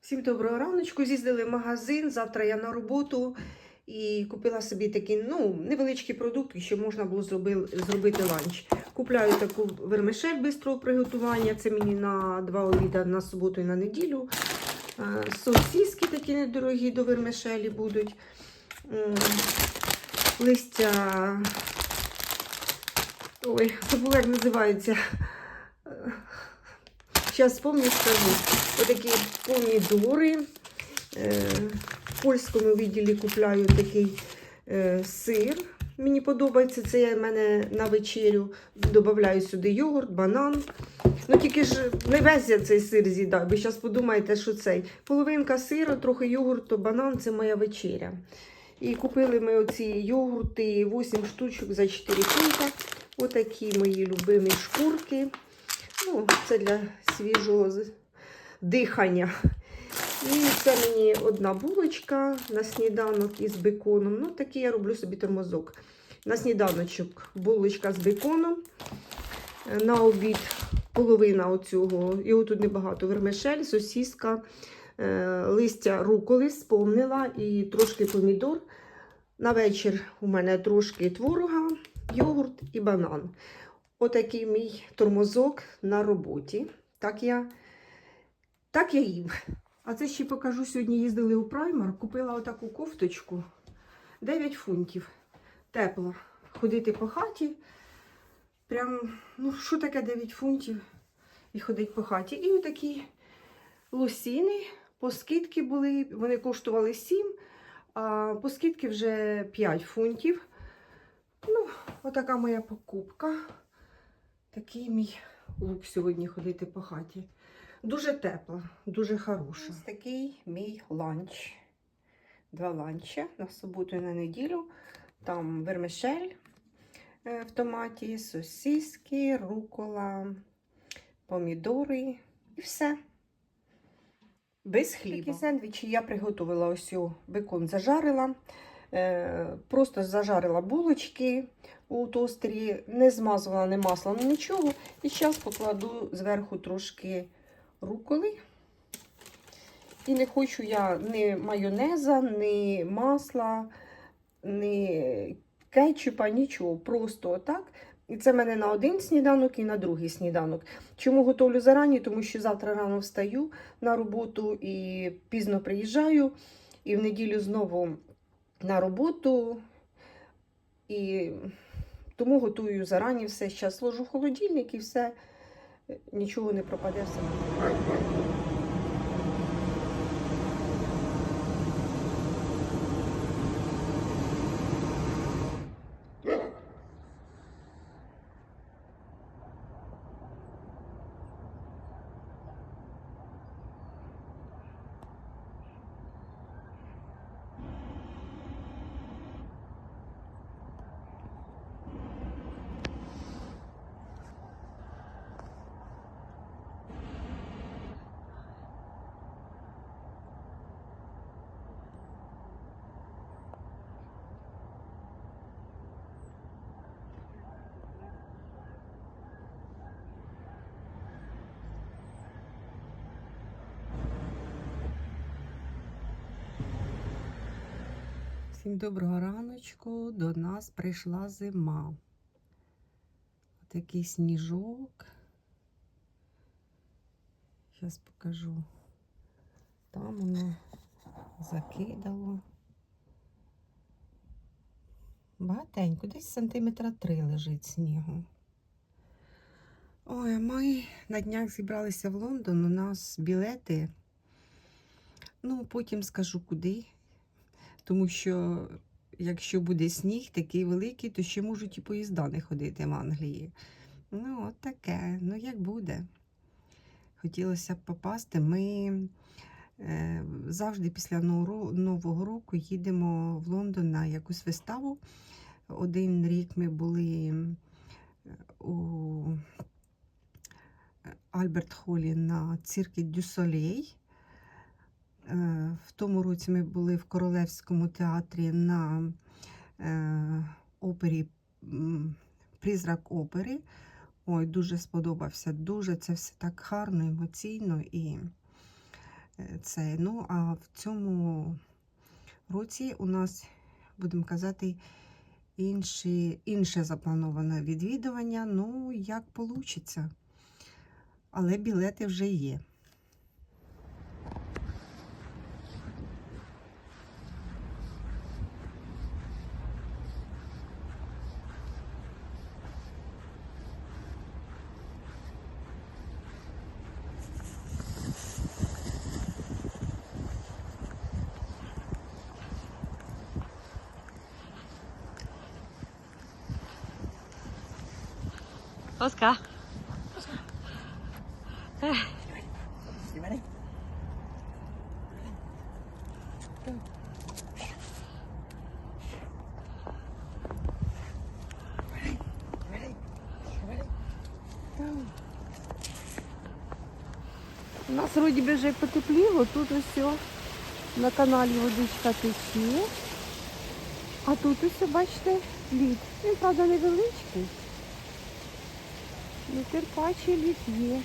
Всім доброго раночку. З'їздили в магазин. Завтра я на роботу і купила собі такі ну, невеличкі продукти, щоб можна було зроби, зробити ланч. Купляю таку вермишель бистрого приготування. Це мені на два обіда на суботу і на неділю. Е, Сосиски такі недорогі до вермишелі будуть. Листя. Ой, забула, як називається. Зараз спомню, скажу. Отакі помідори. Е, В польському відділі купляю такий е, сир. Мені подобається. Це я в мене на вечерю. Додаю сюди йогурт, банан. Ну тільки ж не весь я цей сир з'їдаю, бо зараз подумаєте, що цей. Половинка сиру, трохи йогурту, банан це моя вечеря. І купили ми оці йогурти 8 штучок за 4 фунта. Отакі мої любимі шкурки. Ну, це для свіжого дихання. І це мені одна булочка на сніданок із беконом. Ну, такий я роблю собі тормозок. На сніданочок булочка з беконом. На обід половина оцього. Його тут небагато. Вермишель, сосіска, е, листя руколи сповнила і трошки помідор. На вечір у мене трошки творога, йогурт і банан. Отакий мій тормозок на роботі. Так я, так я їм. А це ще покажу. Сьогодні їздили у праймар, купила отаку кофточку 9 фунтів. Тепла. Ходити по хаті. Прям, ну, що таке 9 фунтів і ходить по хаті. І отакі лосіни. По скидки були, вони коштували 7, а по скидки вже 5 фунтів. Ну, отака моя покупка. Такий мій лук сьогодні ходити по хаті. Дуже тепла, дуже хороша. Ось такий мій ланч. Два ланча на суботу і на неділю. Там вермишель е, в томаті, сосиски, рукола, помідори і все. Без хліба. Такі сендвічі я приготувала ось бекон зажарила. Е, просто зажарила булочки у тостері, не змазувала не маслом, нічого. І зараз покладу зверху трошки руколи. І не хочу я ні майонеза, ні масла, ні кетчупа, нічого. Просто отак. І це в мене на один сніданок і на другий сніданок. Чому готовлю зарані? Тому що завтра рано встаю на роботу і пізно приїжджаю. І в неділю знову на роботу. І тому готую зарані все. Зараз ложу в холодильник і все, нічого не пропаде. Все. Всім доброго раночку. До нас прийшла зима. Такий сніжок. Зараз покажу. Там воно закидало. Багатенько, десь сантиметра три лежить снігу. Ой, ми на днях зібралися в Лондон. У нас білети. Ну, потім скажу куди. Тому що якщо буде сніг такий великий, то ще можуть і поїзда не ходити в Англії. Ну, от таке, ну як буде. Хотілося б попасти. Ми е, завжди після Нового року їдемо в Лондон на якусь виставу. Один рік ми були е, у Альберт Холі на циркі Дю Солей. Е, В тому році ми були в Королевському театрі на е, опері Призрак опери. Ой, дуже сподобався. Дуже це все так гарно, емоційно і е, це. Ну, а в цьому році у нас, будемо казати, інші, інше заплановане відвідування. Ну, як вийде. Але білети вже є. Оскар. You ready? Ready? Ready? Ready? У нас вроді би вже потепліло, тут ось о, на каналі водичка тече. А тут ось, бачите, лід. Він, правда, невеличкий. Ну, терпачий літ є.